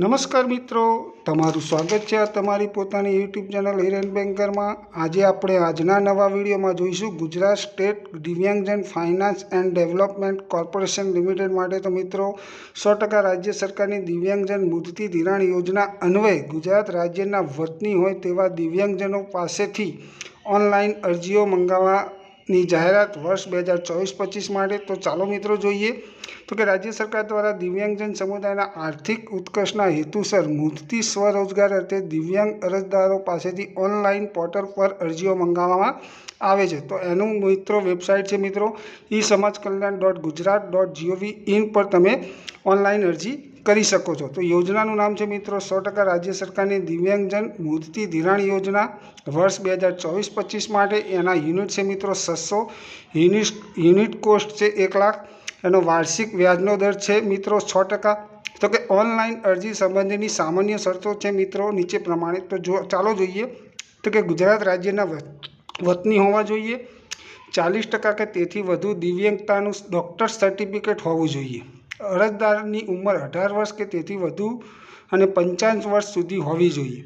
નમસ્કાર મિત્રો, તમારું સ્વાગત છે આ તમારી પોતાની યુટ્યુબ ચેનલ હિરેન બેન્કરમાં આજે આપણે આજના નવા વિડીયોમાં જોઈશું Gujarat state દિવ્યાંગજન finance and development corporation limited માટે તો મિત્રો, સો ટકા રાજ્ય સરકારની દિવ્યાંગજન મુદતી ધિરાણ યોજના અન્વયે ગુજરાત રાજ્યના વતની હોય તેવા દિવ્યાંગજનો પાસેથી ઓનલાઈન અરજીઓ મંગાવવાની જાહેરાત વર્ષ બે હજાર ચોવીસ પચીસ માટે. તો ચાલો મિત્રો જોઈએ તો કે રાજ્ય સરકાર દ્વારા દિવ્યાંગજન સમુદાયના આર્થિક ઉત્કર્ષના હેતુસર મુદતી સ્વરોજગાર અર્થે દિવ્યાંગ અરજદારો પાસેથી ઓનલાઈન પોર્ટલ પર અરજીઓ મંગાવવામાં આવે છે. તો એનું મિત્રો વેબસાઇટ છે મિત્રો, ઈ સમાજ કલ્યાણ dot Gujarat dot gov in પર તમે ઓનલાઈન અરજી કરી શકો છો. તો યોજનાનું નામ છે મિત્રો સો ટકા રાજ્ય સરકારની દિવ્યાંગજન મુદતી ધિરાણ યોજના. વર્ષ બે હજાર ચોવીસ પચીસ માટે એના યુનિટ છે મિત્રો છસો યુનિટ યુનિટ કોસ્ટ છે એક લાખ. એનો વાર્ષિક વ્યાજનો દર છે મિત્રો છ ટકા. તો કે ઓનલાઈન અરજી સંબંધીની સામાન્ય શરતો છે મિત્રો નીચે પ્રમાણે. તો જો, ચાલો જોઈએ. તો કે ગુજરાત રાજ્યના વત- વતની હોવા જોઈએ. ચાલીસ ટકા કે તેથી વધુ દિવ્યાંગતાનું ડૉક્ટર સર્ટિફિકેટ હોવું જોઈએ. અરજદારની ઉંમર અઢાર વર્ષ કે તેથી વધુ અને પંચાવન વર્ષ સુધી હોવી જોઈએ.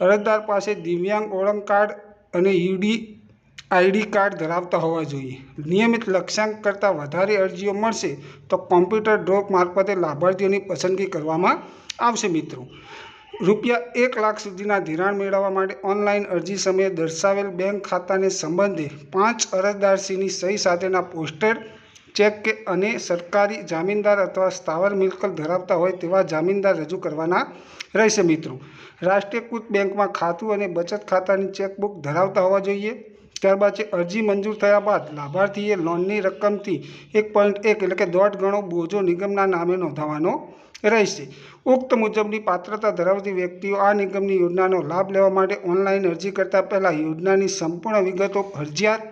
અરજદાર પાસે દિવ્યાંગ ઓળખ કાર્ડ અને યુડી, આઈડી કાર્ડ ધરાવતા હોવા જોઈએ. નિયમિત લક્ષ્યાંક કરતાં વધારે અરજીઓ મળશે તો કોમ્પ્યુટર ડ્રોપ મારફતે લાભાર્થીઓની પસંદગી કરવામાં આવશે મિત્રો. રૂપિયા એક લાખ સુધીના ધિરાણ મેળવવા માટે ઓનલાઈન અરજી સમયે દર્શાવેલ બેંક ખાતાને સંબંધે પાંચ અરજદારશ્રીની સહી સાથેના પોસ્ટેડ ચેક કે અને સરકારી જામીનદાર અથવા સ્થાવર મિલકત ધરાવતા હોય તેવા જામીનદાર રજૂ કરવાના રહેશે મિત્રો. રાષ્ટ્રીયકૃત બેંકમાં ખાતું અને બચત ખાતાની ચેકબુક ધરાવતા હોવા જોઈએ. ત્યારબાદ છે, અરજી મંજૂર થયા બાદ લાભાર્થીએ લોનની રકમથી એક પોઈન્ટ એક એટલે કે દોઢ ગણો બોજો નિગમના નામે નોંધાવવાનો રહેશે. ઉક્ત મુજબની પાત્રતા ધરાવતી વ્યક્તિઓ આ નિગમની યોજનાનો લાભ લેવા માટે ઓનલાઈન અરજી કરતાં પહેલાં યોજનાની સંપૂર્ણ વિગતો ફરજિયાત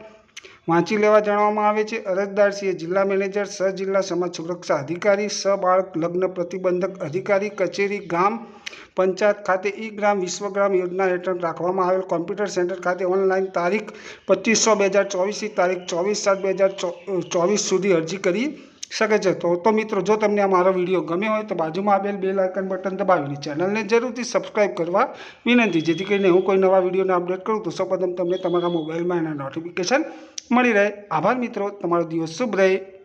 વાંચી લેવા જણાવવામાં આવે છે. અરજદારશ્રીએ જિલ્લા મેનેજર સહ જિલ્લા સમાજ સુરક્ષા અધિકારી સહ બાળક લગ્ન પ્રતિબંધક અધિકારી, કચેરી, ગામ પંચાયત ખાતે ઈ ગ્રામ વિશ્વગ્રામ યોજના હેઠળ રાખવામાં આવેલ કોમ્પ્યુટર સેન્ટર ખાતે ઓનલાઈન તારીખ પચીસો બે હજાર ચોવીસથી તારીખ ચોવીસ સાત બે હજાર ચોવીસ સુધી અરજી કરી શકે છે. તો તો મિત્રો, જો તમને આ મારો વીડિયો ગમ્યો હોય તો બાજુમાં આવેલ બેલ લાઇકન બટન દબાવીને ચેનલને જરૂરથી સબસ્ક્રાઇબ કરવા વિનંતી. જેથી કરીને હું કોઈ નવા વિડીયોને અપડેટ કરું તો સૌપ્રથમ તમને તમારા મોબાઈલમાં એના નોટિફિકેશન મળી રહે. આભાર મિત્રો. તમારો દિવસ શુભ રહે.